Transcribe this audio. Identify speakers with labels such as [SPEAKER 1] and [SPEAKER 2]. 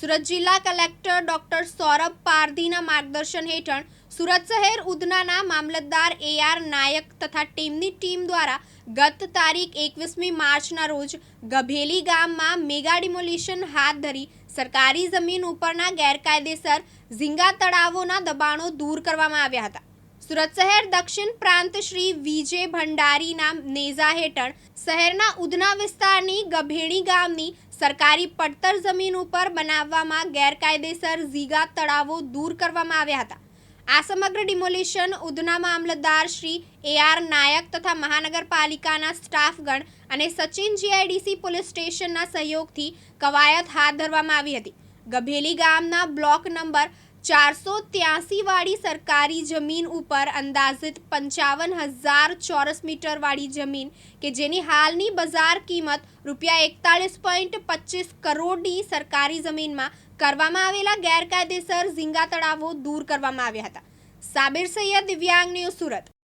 [SPEAKER 1] સુરત જિલ્લા collector doctor Saurabh પારધીના માર્ગદર્શન હેઠળ સુરત શહેર ઉધનાના મામલતદાર એ આર નાયક તથા ટીમની ટીમ દ્વારા ગત તારીખ એકવીસમી માર્ચના રોજ ગભેલી ગામમાં મેગા ડિમોલિશન હાથ ધરી સરકારી જમીન ઉપરના ગેરકાયદેસર ઝીંગા તળાવોના દબાણો દૂર કરવામાં આવ્યા હતા. સુરત શહેર, દક્ષિણ પ્રાંત શ્રી વિજય ભંડારીના નેઝા હેઠળ શહેરના ઉધના વિસ્તારની ગભેણી ગામની સરકારી પડતર જમીન ઉપર બનાવવામાં ગેરકાયદેસર ઝીગા તળાવો દૂર કરવામાં આવ્યા હતા. આ સમગ્ર ડિમોલિશન ઉધના મામલતદાર શ્રી એ આર નાયક તથા મહાનગરપાલિકાના સ્ટાફગણ અને સચિન જીઆઈડીસી પોલીસ સ્ટેશનના સહયોગથી કવાયત હાથ ધરવામાં આવી હતી. ગભેલી ગામના બ્લોક નંબર ચારસો ત્યાસી વાળી સરકારી જમીન ઉપર અંદાજિત પંચાવન હજાર ચોરસ મીટર વાળી જમીન કે જેની હાલની બજાર કિંમત રૂપિયા એકતાળીસ પોઈન્ટ પચીસ કરોડની સરકારી જમીનમાં કરવામાં આવેલા ગેરકાયદેસર ઝીંગા તળાવો દૂર કરવામાં આવ્યા હતા. સાબિર સૈયદ દિવ્યાંગ ન્યૂઝ સુરત.